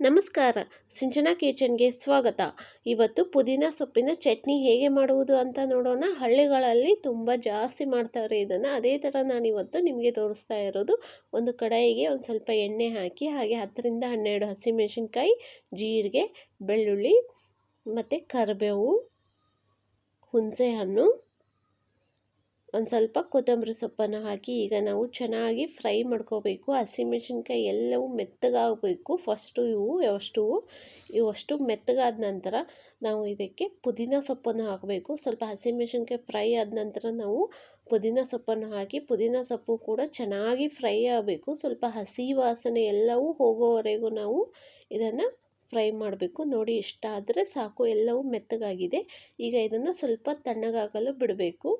ನಮಸ್ಕಾರ, ಸಿಂಚನಾ ಕಿಚನ್ಗೆ ಸ್ವಾಗತ. ಇವತ್ತು ಪುದೀನ ಸೊಪ್ಪಿನ ಚಟ್ನಿ ಹೇಗೆ ಮಾಡುವುದು ಅಂತ ನೋಡೋಣ. ಹಳ್ಳಿಗಳಲ್ಲಿ ತುಂಬ ಜಾಸ್ತಿ ಮಾಡ್ತಾರೆ ಇದನ್ನು. ಅದೇ ಥರ ನಾನು ಇವತ್ತು ನಿಮಗೆ ತೋರಿಸ್ತಾ ಇರೋದು, ಒಂದು ಕಡಾಯಿಗೆ ಒಂದು ಸ್ವಲ್ಪ ಎಣ್ಣೆ ಹಾಕಿ, ಹಾಗೆ ಹತ್ತರಿಂದ ಹನ್ನೆರಡು ಹಸಿಮೆಣಸಿನ್ಕಾಯಿ, ಜೀರಿಗೆ, ಬೆಳ್ಳುಳ್ಳಿ ಮತ್ತು ಕರಿಬೇವು ಹುಣಸೆ ಹಣ್ಣು ಒಂದು ಸ್ವಲ್ಪ ಕೊತ್ತಂಬರಿ ಸೊಪ್ಪನ್ನು ಹಾಕಿ ಈಗ ನಾವು ಚೆನ್ನಾಗಿ ಫ್ರೈ ಮಾಡ್ಕೋಬೇಕು. ಹಸಿಮೆಣ್ಸಿನ್ಕಾಯಿ ಎಲ್ಲವೂ ಮೆತ್ತಗಾಗಬೇಕು. ಫಸ್ಟು ಇವು ಅಷ್ಟು ಇವಷ್ಟು ಮೆತ್ತಗಾದ ನಂತರ ನಾವು ಇದಕ್ಕೆ ಪುದೀನ ಸೊಪ್ಪನ್ನು ಹಾಕಬೇಕು. ಸ್ವಲ್ಪ ಹಸಿಮೆಣ್ಸಿನ್ಕಾಯಿ ಫ್ರೈ ಆದ ನಂತರ ನಾವು ಪುದೀನ ಸೊಪ್ಪನ್ನು ಹಾಕಿ ಪುದೀನ ಸೊಪ್ಪು ಕೂಡ ಚೆನ್ನಾಗಿ ಫ್ರೈ ಆಗಬೇಕು. ಸ್ವಲ್ಪ ಹಸಿ ವಾಸನೆ ಎಲ್ಲವೂ ಹೋಗೋವರೆಗೂ ನಾವು ಇದನ್ನು ಫ್ರೈ ಮಾಡಬೇಕು. ನೋಡಿ ಇಷ್ಟ ಆದರೆ ಸಾಕು. ಎಲ್ಲವೂ ಮೆತ್ತಗಾಗಿದೆ. ಈಗ ಇದನ್ನು ಸ್ವಲ್ಪ ತಣ್ಣಗಾಗಲು ಬಿಡಬೇಕು.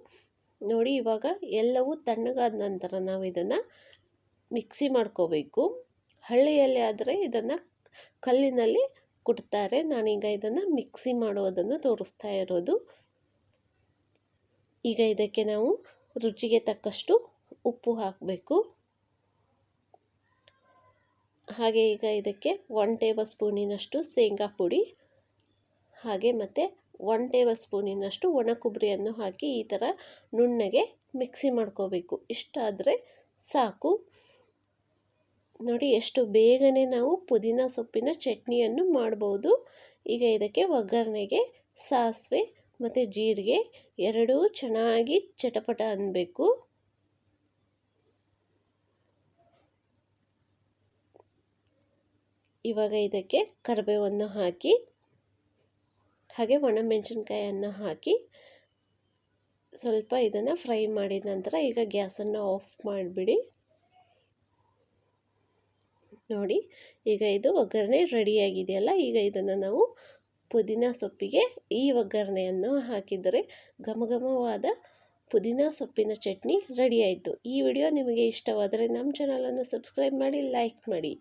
ನೋಡಿ, ಇವಾಗ ಎಲ್ಲವೂ ತಣ್ಣಗಾದ ನಂತರ ನಾವು ಇದನ್ನು ಮಿಕ್ಸಿ ಮಾಡ್ಕೋಬೇಕು. ಹಳ್ಳಿಯಲ್ಲಿ ಆದರೆ ಇದನ್ನು ಕಲ್ಲಿನಲ್ಲಿ ಕುಟ್ತಾರೆ. ನಾನೀಗ ಇದನ್ನು ಮಿಕ್ಸಿ ಮಾಡೋದನ್ನು ತೋರಿಸ್ತಾ ಇರೋದು. ಈಗ ಇದಕ್ಕೆ ನಾವು ರುಚಿಗೆ ತಕ್ಕಷ್ಟು ಉಪ್ಪು ಹಾಕಬೇಕು. ಹಾಗೆ ಈಗ ಇದಕ್ಕೆ ಒನ್ ಟೇಬಲ್ ಸ್ಪೂನಿನಷ್ಟು ಶೇಂಗಾ ಪುಡಿ, ಹಾಗೆ ಮತ್ತು ಒನ್ ಟೇಬಲ್ ಸ್ಪೂನಿನಷ್ಟು ಒಣ ಕೊಬ್ಬರಿಯನ್ನು ಹಾಕಿ ಈ ಥರ ನುಣ್ಣಗೆ ಮಿಕ್ಸಿ ಮಾಡ್ಕೋಬೇಕು. ಇಷ್ಟಾದರೆ ಸಾಕು. ನೋಡಿ, ಎಷ್ಟು ಬೇಗನೆ ನಾವು ಪುದೀನ ಸೊಪ್ಪಿನ ಚಟ್ನಿಯನ್ನು ಮಾಡ್ಬೋದು. ಈಗ ಇದಕ್ಕೆ ಒಗ್ಗರಣೆಗೆ ಸಾಸಿವೆ ಮತ್ತು ಜೀರಿಗೆ ಎರಡೂ ಚೆನ್ನಾಗಿ ಚಟಪಟ ಅನ್ನಬೇಕು ಇವಾಗ ಇದಕ್ಕೆ ಕರಿಬೇವನ್ನು ಹಾಕಿ ಹಾಗೆ ಒಣಮೆಣಸಿನ್ಕಾಯನ್ನು ಹಾಕಿ ಸ್ವಲ್ಪ ಇದನ್ನು ಫ್ರೈ ಮಾಡಿದ ನಂತರ ಈಗ ಗ್ಯಾಸನ್ನು ಆಫ್ ಮಾಡಿಬಿಡಿ. ನೋಡಿ, ಈಗ ಇದು ಒಗ್ಗರಣೆ ರೆಡಿಯಾಗಿದೆಯಲ್ಲ, ಈಗ ಇದನ್ನು ನಾವು ಪುದೀನ ಸೊಪ್ಪಿಗೆ ಈ ಒಗ್ಗರಣೆಯನ್ನು ಹಾಕಿದರೆ ಘಮಘಮವಾದ ಪುದೀನ ಸೊಪ್ಪಿನ ಚಟ್ನಿ ರೆಡಿಯಾಯಿತು ಈ ವಿಡಿಯೋ ನಿಮಗೆ ಇಷ್ಟವಾದರೆ ನಮ್ಮ ಚಾನಲನ್ನು ಸಬ್ಸ್ಕ್ರೈಬ್ ಮಾಡಿ, ಲೈಕ್ ಮಾಡಿ.